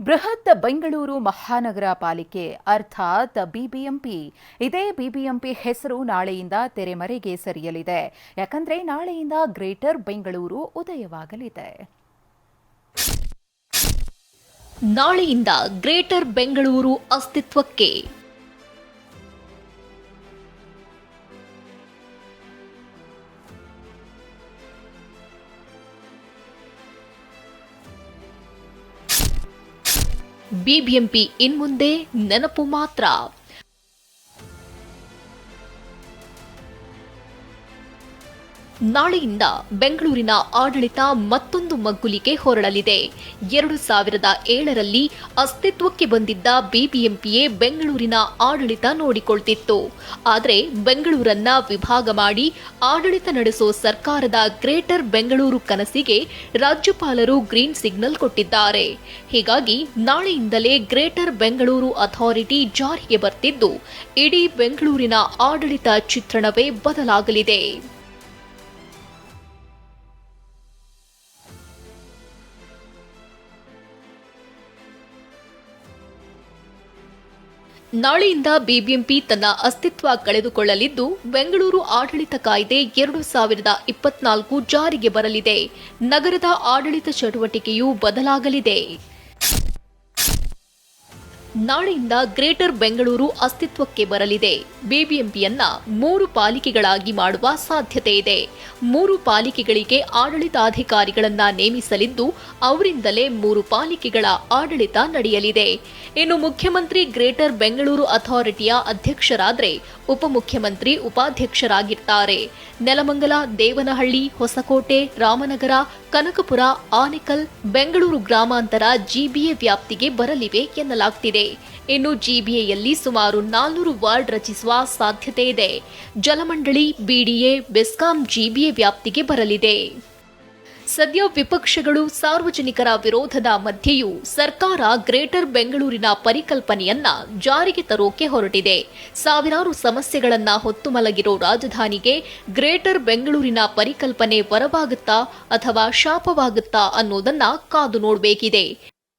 ಬೃಹತ್ ಬೆಂಗಳೂರು ಮಹಾನಗರ ಪಾಲಿಕೆ, ಅರ್ಥಾತ್ ಬಿಬಿಎಂಪಿ. ಇದೇ ಬಿಬಿಎಂಪಿ ಹೆಸರು ನಾಳೆಯಿಂದ ತೆರೆಮರೆಗೆ ಸರಿಯಲಿದೆ. ಯಾಕಂದ್ರೆ ನಾಳೆಯಿಂದ ಗ್ರೇಟರ್ ಬೆಂಗಳೂರು ಉದಯವಾಗಲಿದೆ. ನಾಳೆಯಿಂದ ಗ್ರೇಟರ್ ಬೆಂಗಳೂರು ಅಸ್ತಿತ್ವಕ್ಕೆ ಬಿಬಿಎಂಪಿ ಇನ್ಮುಂದೆ ನೆನಪು ಮಾತ್ರ. ನಾಳೆಯಿಂದ ಬೆಂಗಳೂರಿನ ಆಡಳಿತ ಮತ್ತೊಂದು ಮಗ್ಗುಲಿಗೆ ಹೊರಡಲಿದೆ ಎರಡು ಸಾವಿರದ ಏಳರಲ್ಲಿ ಅಸ್ತಿತ್ವಕ್ಕೆ ಬಂದಿದ್ದ ಬಿಬಿಎಂಪಿಯೇ ಬೆಂಗಳೂರಿನ ಆಡಳಿತ ನೋಡಿಕೊಳ್ತಿತ್ತು. ಆದರೆ ಬೆಂಗಳೂರನ್ನ ವಿಭಾಗ ಮಾಡಿ ಆಡಳಿತ ನಡೆಸೋ ಸರ್ಕಾರದ ಗ್ರೇಟರ್ ಬೆಂಗಳೂರು ಕನಸಿಗೆ ರಾಜ್ಯಪಾಲರು ಗ್ರೀನ್ ಸಿಗ್ನಲ್ ಕೊಟ್ಟಿದ್ದಾರೆ. ಹೀಗಾಗಿ ನಾಳೆಯಿಂದಲೇ ಗ್ರೇಟರ್ ಬೆಂಗಳೂರು ಅಥಾರಿಟಿ ಜಾರಿಗೆ ಬರ್ತಿದ್ದು, ಇಡೀ ಬೆಂಗಳೂರಿನ ಆಡಳಿತ ಚಿತ್ರಣವೇ ಬದಲಾಗಲಿದೆ. ನಾಳೆಯಿಂದ ಬಿಬಿಎಂಪಿ ತನ್ನ ಅಸ್ತಿತ್ವ ಕಳೆದುಕೊಳ್ಳಲಿದ್ದು, ಬೆಂಗಳೂರು ಆಡಳಿತ ಕಾಯ್ದೆ ಎರಡು ಸಾವಿರದ ಇಪ್ಪತ್ನಾಲ್ಕು ಜಾರಿಗೆ ಬರಲಿದೆ. ನಗರದ ಆಡಳಿತ ಚಟುವಟಿಕೆಯೂ ಬದಲಾಗಲಿದೆ. ನಾಳೆಯಿಂದ ಗ್ರೇಟರ್ ಬೆಂಗಳೂರು ಅಸ್ತಿತ್ವಕ್ಕೆ ಬರಲಿದೆ. ಬಿಬಿಎಂಪಿಯನ್ನ ಮೂರು ಪಾಲಿಕೆಗಳಾಗಿ ಮಾಡುವ ಸಾಧ್ಯತೆ ಇದೆ. ಮೂರು ಪಾಲಿಕೆಗಳಿಗೆ ಆಡಳಿತಾಧಿಕಾರಿಗಳನ್ನ ನೇಮಿಸಲಿದ್ದು, ಅವರಿಂದಲೇ ಮೂರು ಪಾಲಿಕೆಗಳ ಆಡಳಿತ ನಡೆಯಲಿದೆ. ಇನ್ನು ಮುಖ್ಯಮಂತ್ರಿ ಗ್ರೇಟರ್ ಬೆಂಗಳೂರು ಅಥಾರಿಟಿಯ ಅಧ್ಯಕ್ಷರಾದ್ರೆ ಉಪಮುಖ್ಯಮಂತ್ರಿ ಉಪಾಧ್ಯಕ್ಷರಾಗಿರ್ತಾರೆ. ನೆಲಮಂಗಲ, ದೇವನಹಳ್ಳಿ, ಹೊಸಕೋಟೆ, ರಾಮನಗರ, ಕನಕಪುರ, ಆನೇಕಲ್, ಬೆಂಗಳೂರು ಗ್ರಾಮಾಂತರ ಜಿಬಿಎ ವ್ಯಾಪ್ತಿಗೆ ಬರಲಿವೆ ಎನ್ನಲಾಗ್ತಿದೆ. ಇನ್ನು ಜಿಬಿಎಯಲ್ಲಿ ಸುಮಾರು ನಾಲ್ನೂರು ವಾರ್ಡ್ ರಚಿಸುವ ಸಾಧ್ಯತೆ ಇದೆ. ಜಲಮಂಡಳಿ ಬಿಡಿಎ ಬೆಸ್ಕಾಂ ಜಿಬಿಎ ವ್ಯಾಪ್ತಿಗೆ ಬರಲಿದೆ. ಸದ್ಯ ವಿಪಕ್ಷಗಳು ಸಾರ್ವಜನಿಕರ ವಿರೋಧದ ಮಧ್ಯೆಯೂ ಸರ್ಕಾರ ಗ್ರೇಟರ್ ಬೆಂಗಳೂರಿನ ಪರಿಕಲ್ಪನೆಯನ್ನ ಜಾರಿಗೆ ತರೋಕೆ ಹೊರಟಿದೆ. ಸಾವಿರಾರು ಸಮಸ್ಯೆಗಳನ್ನ ಹೊತ್ತು ಮಲಗಿರೋ ರಾಜಧಾನಿಗೆ ಗ್ರೇಟರ್ ಬೆಂಗಳೂರಿನ ಪರಿಕಲ್ಪನೆ ವರವಾಗುತ್ತಾ ಅಥವಾ ಶಾಪವಾಗುತ್ತಾ ಅನ್ನೋದನ್ನ ಕಾದು ನೋಡಬೇಕಿದೆ.